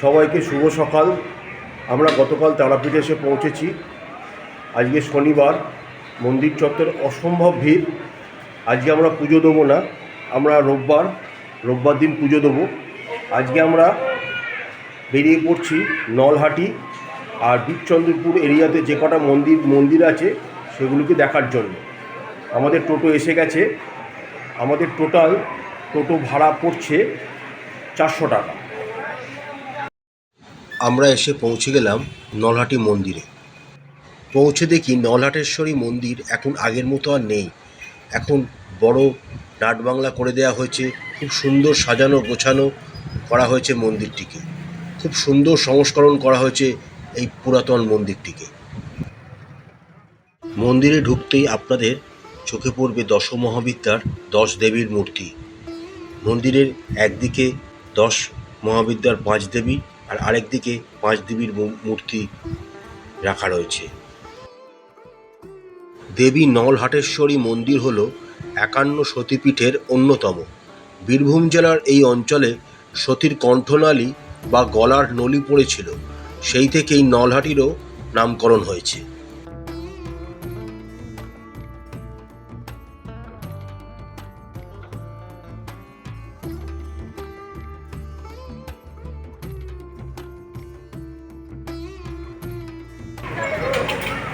সবাইকে শুভ সকাল। আমরা গতকাল তারাপীঠে এসে পৌঁছেছি। আজকে শনিবার, মন্দির চত্বর অসম্ভব ভিড়। আজকে আমরা পুজো দেবো না, আমরা রোববার রোববার দিন পুজো দেবো। আজকে আমরা বেরিয়ে পড়ছি নলহাটি আর বীরচন্দ্রপুর এরিয়াতে যে কটা মন্দির মন্দির আছে সেগুলোকে দেখার জন্য। আমাদের টোটো এসে গেছে। আমাদের টোটাল টোটো ভাড়া পড়ছে চারশো টাকা। আমরা এসে পৌঁছে গেলাম নলহাটি মন্দিরে। পৌঁছে দেখি নলহাটেশ্বরী মন্দির এখন আগের মতো আর নেই। এখন বড় ডাট বাংলা করে দেওয়া হয়েছে, খুব সুন্দর সাজানো গোছানো করা হয়েছে মন্দিরটিকে। খুব সুন্দর সংস্করণ করা হয়েছে এই পুরাতন মন্দিরটিকে। মন্দিরে ঢুকতেই আপনাদের চোখে পড়বে দশ মহাবিদ্যার দশ দেবীর মূর্তি। মন্দিরের একদিকে দশ মহাবিদ্যার পাঁচ দেবী আর আরেক দিকে পাঁচ দেবীর মূর্তি রাখা রয়েছে। দেবী নলহাটেশ্বরী মন্দির হল একান্ন সতীপীঠের অন্যতম। বীরভূম জেলার এই অঞ্চলে সতীর কণ্ঠনালী বা গলার নলি পড়েছিল। সেই থেকেই নলহাটিরও নামকরণ হয়েছে।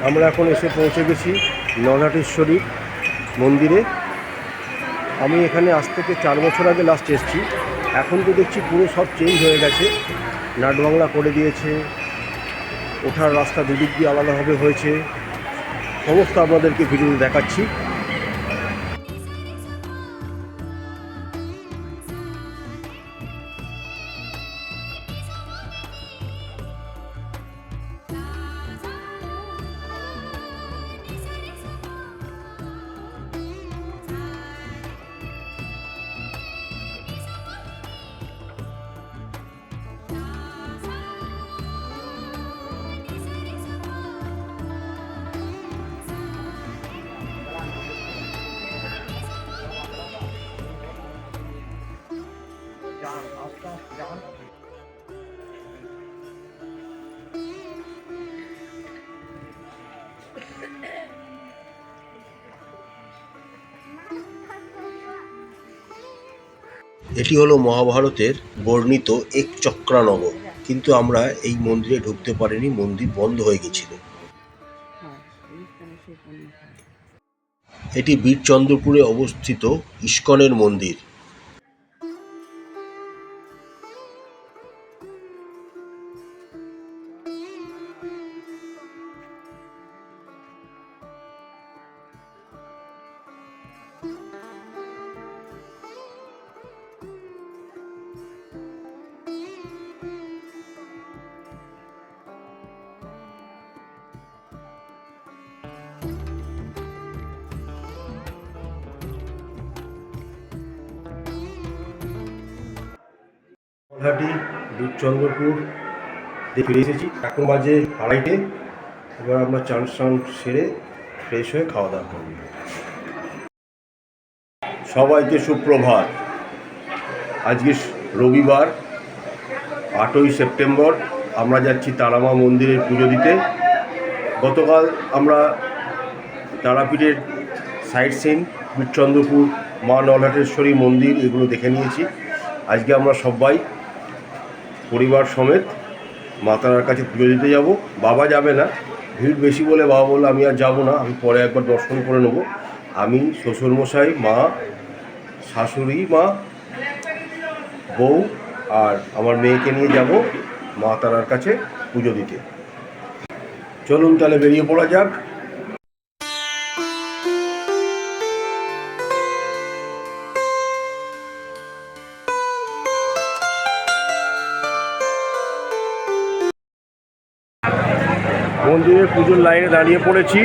আমরা এখন এসে পৌঁছে গেছি নলহাটেশ্বরী মন্দিরে। আমি এখানে আজ থেকে চার বছর আগে লাস্ট এসেছি। এখন তো দেখছি পুরো সব চেঞ্জ হয়ে গেছে। নাটবাংলা করে দিয়েছে। ওঠার রাস্তা দুদিক দিয়ে আলাদাভাবে হয়েছে। সমস্ত আপনাদেরকে ভিডিওতে দেখাচ্ছি। এটি হলো মহাভারতের বর্ণিত এক চক্রানগর কিন্তু আমরা এই মন্দিরে ঢুকতে পারিনি, মন্দির বন্ধ হয়ে গেছিল। এটি বীরচন্দ্রপুরে অবস্থিত ইস্কনের মন্দির। নলহাটি দুধচন্দ্রপুর ফিরে এসেছি। এখন বাজে আড়াইটে। এবার আমরা চান স্নান সেরে ফ্রেশ হয়ে খাওয়া দাওয়া করব সবাইকে সুপ্রভাত। আজকে রবিবার, আটই সেপ্টেম্বর। আমরা যাচ্ছি তারামা মন্দিরের পুজো দিতে। গতকাল আমরা তারাপীঠের সাইট সিন বীরচন্দ্রপুর মা নলহাটেশ্বরী মন্দির, এগুলো দেখে নিয়েছি। আজকে আমরা সবাই পরিবার সমেত মা তারার কাছে পুজো দিতে যাব। বাবা যাবে না। ভিড় বেশি বলে বাবা বলল, আমি আর যাব না। আমি পরে একবার দর্শন করে নেব। আমি, শ্বশুরমশাই, মা, শাশুড়ি, মা, বউ আর আমার মেয়েকে নিয়ে যাব মা তারার কাছে পুজো দিতে। চলুন তাহলে বেরিয়ে পড়া যাক। মন্দিরের পুজোর লাইনে দাঁড়িয়ে পড়েছি।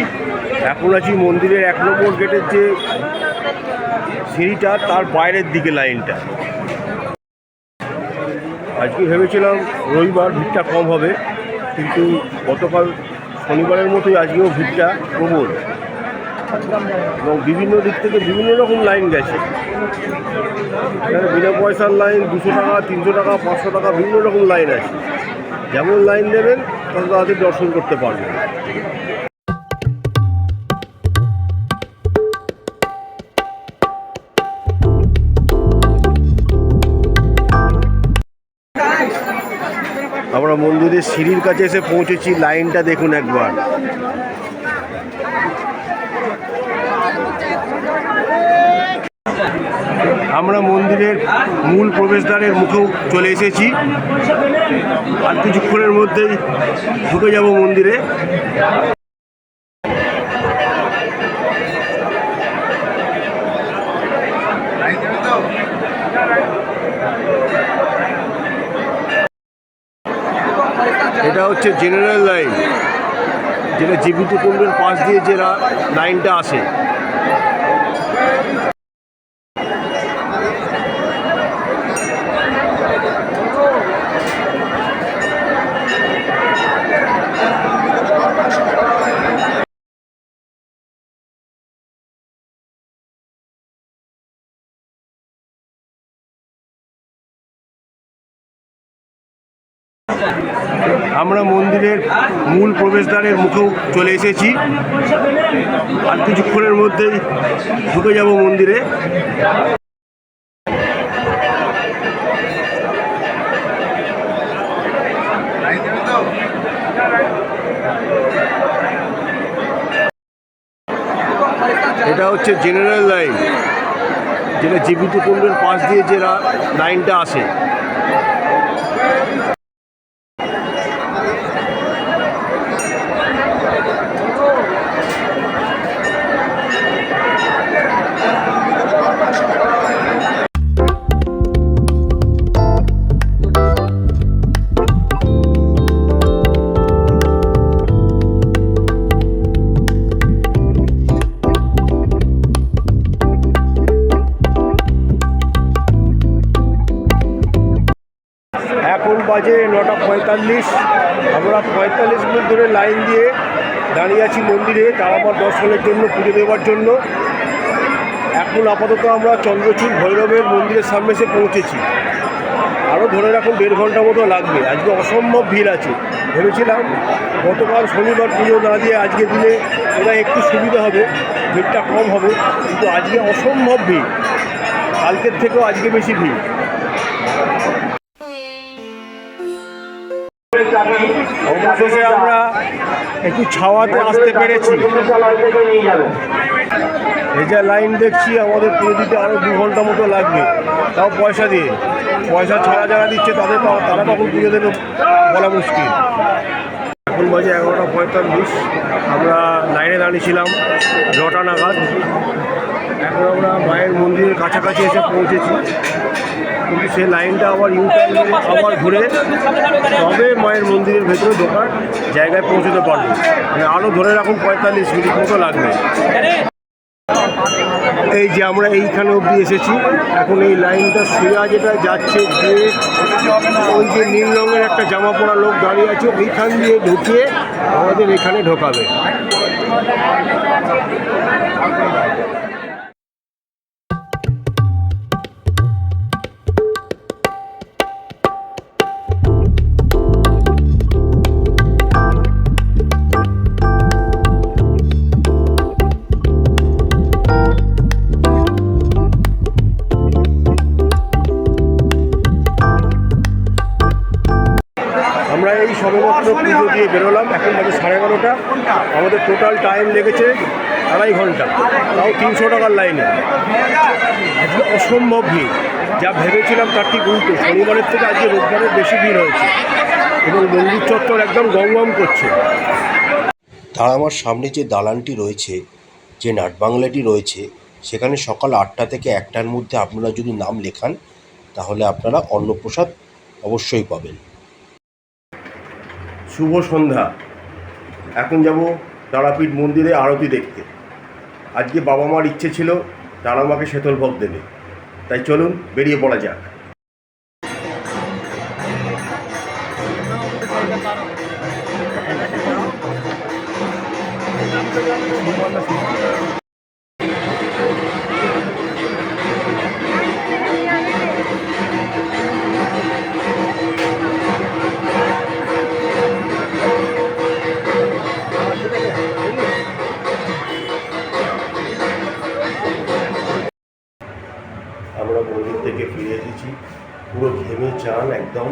এখন আছি মন্দিরের এক নম্বর গেটের যে সিঁড়িটা, তার বাইরের দিকে লাইনটা। আজকে ভেবেছিলাম রবিবার ভিড়টা কম হবে, কিন্তু গতকাল শনিবারের মতোই আজকেও ভিড়টা প্রবল। এবং বিভিন্ন দিক থেকে বিভিন্ন রকম লাইন গেছে। বিনা পয়সার লাইন দুশো টাকা, তিনশো টাকা, পাঁচশো টাকা, বিভিন্ন রকম লাইন আছে। যেমন লাইন দেবেন, তত তাড়াতাড়ি দর্শন করতে পারবেন। আমরা মন্দিরের সিঁড়ির কাছে এসে পৌঁছেছি, লাইনটা দেখুন একবার। আমরা মন্দিরের মূল প্রবেশদ্বারের মুখেও চলে এসেছি। আর কিছুক্ষণের মধ্যেই ঢুকে যাব মন্দিরে। এটা হচ্ছে জেনারেল লাইন যেটা জীবিত কুণ্ডের পাশ দিয়ে যে লাইনটা আসে। আমরা মন্দিরের মূল প্রবেশদ্বারের মুখেও চলে এসেছি। আর কিছুক্ষণের মধ্যেই ঢুকে যাব মন্দিরে। এটা হচ্ছে জেনারেল লাইন যেটা জীবিত কুণ্ডের পাশ দিয়ে যে লাইনটা আসে। এখন বাজে নটা পঁয়তাল্লিশ। আমরা পঁয়তাল্লিশ মিনিট ধরে লাইন দিয়ে দাঁড়িয়ে আছি মন্দিরে। তারামার দর্শনের জন্য পুজো দেওয়ার জন্য। এখন আপাতত আমরা চন্দ্রচূড় ভৈরবের মন্দিরের সামনে এসে পৌঁছেছি। আরও ধরে রাখুন দেড় ঘণ্টা মতো লাগবে। আজকে অসম্ভব ভিড় আছে। ভেবেছিলাম গতকাল শনিবার পুজো না দিয়ে আজকে দিলে ওরা একটু সুবিধা হবে, ভিড়টা কম হবে। কিন্তু আজকে অসম্ভব ভিড়। কালকের থেকেও আজকে বেশি ভিড়। অবশেষে আমরা একটু ছাওয়াতে আসতে পেরেছি। এই যে লাইন দেখছি, আমাদের পুরো দিতে আরও দু ঘণ্টা মতো লাগবে। তাও পয়সা দিয়ে। পয়সা ছাড়া যারা দিচ্ছে, তাদের তারা কখন পুজো দেবে বলা মুশকিল। এখন বাজে এগারোটা পঁয়তাল্লিশ। আমরা লাইনে দাঁড়িয়েছিলাম নটা নাগাদ। এখন আমরা মায়ের মন্দিরের কাছাকাছি এসে পৌঁছেছি। কিন্তু সেই লাইনটা আবার ইউটার্ন আবার ঘুরে তবে মায়ের মন্দিরের ভেতরে ঢোকার জায়গায় পৌঁছতে পারব মানে আরও ধরে রাখুন পঁয়তাল্লিশ মিনিট মতো লাগবে। এই যে আমরা এইখানে অবধি এসেছি। এখন এই লাইনটা সোজা যেটা যাচ্ছে যে ওই যে নীল রঙের একটা জামা পরা লোক দাঁড়িয়ে আছে ওইখান দিয়ে ঢুকিয়ে আমাদের এখানে ঢোকাবে। সবেমাত্র পুজো দিয়ে বেরোলাম। এখন বাজে সাড়ে এগারোটা। আমাদের টোটাল টাইম লেগেছে আড়াই ঘণ্টা। তাও তিনশো টাকার লাইনে আজকে অসম্ভব ভিড়। যা ভেবেছিলাম তার ঠিক উল্টো। শনিবারের থেকে আজকে রোববারের বেশি ভিড় হয়েছে। এবং মন্দির চত্বর একদম গমগম করছে। তার আমার সামনে যে দালানটি রয়েছে, যে নাটবাংলাটি রয়েছে, সেখানে সকাল আটটা থেকে একটার মধ্যে আপনারা যদি নাম লেখান, তাহলে আপনারা অন্নপ্রসাদ অবশ্যই পাবেন। শুভ সন্ধ্যা। এখন যাব তারাপীঠ মন্দিরে আরতি দেখতে। আজকে বাবা মার ইচ্ছে ছিল তারা মাকে শীতল ভোগ দেবে। তাই চলুন বেরিয়ে পড়া যাক। চান একদম।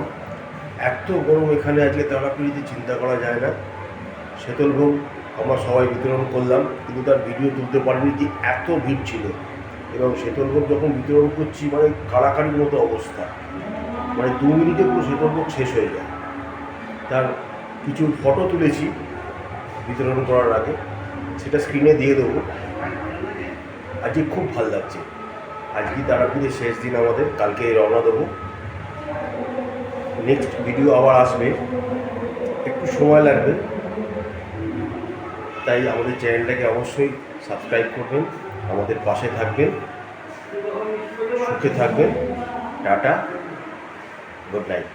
এত গরম এখানে আজকে তারাপীড়িতে চিন্তা করা যায় না, শীতল ভোগ আমরা সবাই বিতরণ করলাম, কিন্তু তার ভিডিও তুলতে পারিনি যে এত ভিড় ছিল। এবং শীতল ভোগ যখন বিতরণ করছি মানে কারাকারির মতো অবস্থা। মানে দু মিনিটে পুরো শীতল ভোগ শেষ হয়ে যায়। তার কিছু ফটো তুলেছি বিতরণ করার আগে। সেটা স্ক্রিনে দিয়ে দেবো। আজকে খুব ভালো লাগছে। আজকে তারাপীঠের শেষ দিন আমাদের। কালকে রওনা দেবো। নেক্সট ভিডিও আবার আসবে। একটু সময় লাগবে। তাই আমাদের চ্যানেলটাকে অবশ্যই সাবস্ক্রাইব করবেন, আমাদের পাশে থাকবেন, সুখে থাকবেন। Tata good night